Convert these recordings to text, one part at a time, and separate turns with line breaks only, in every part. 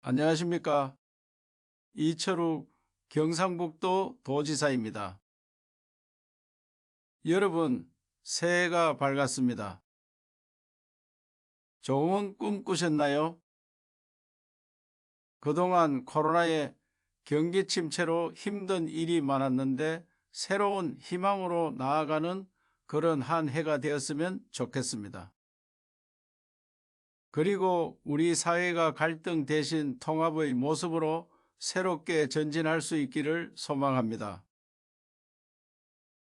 안녕하십니까. 이철욱 경상북도 도지사입니다. 여러분, 새해가 밝았습니다. 좋은 꿈 꾸셨나요? 그동안 코로나의 경기 침체로 힘든 일이 많았는데 새로운 희망으로 나아가는 그런 한 해가 되었으면 좋겠습니다. 그리고 우리 사회가 갈등 대신 통합의 모습으로 새롭게 전진할 수 있기를 소망합니다.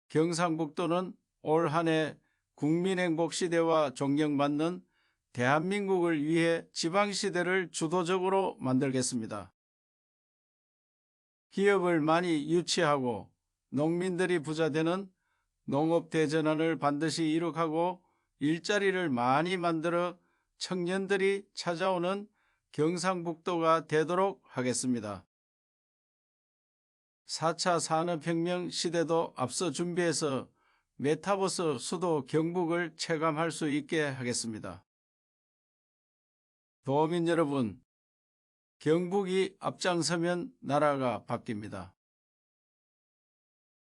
경상북도는 올 한 해 국민행복시대와 존경받는 대한민국을 위해 지방시대를 주도적으로 만들겠습니다. 기업을 많이 유치하고 농민들이 부자되는 농업대전환을 반드시 이룩하고 일자리를 많이 만들어 청년들이 찾아오는 경상북도가 되도록 하겠습니다. 4차 산업혁명 시대도 앞서 준비해서 메타버스 수도 경북을 체감할 수 있게 하겠습니다. 도민 여러분, 경북이 앞장서면 나라가 바뀝니다.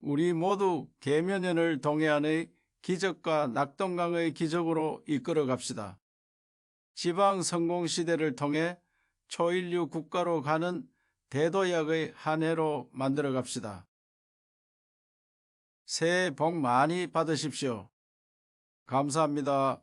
우리 모두 계면연을 동해안의 기적과 낙동강의 기적으로 이끌어 갑시다. 지방 성공 시대를 통해 초인류 국가로 가는 대도약의 한 해로 만들어 갑시다. 새해 복 많이 받으십시오. 감사합니다.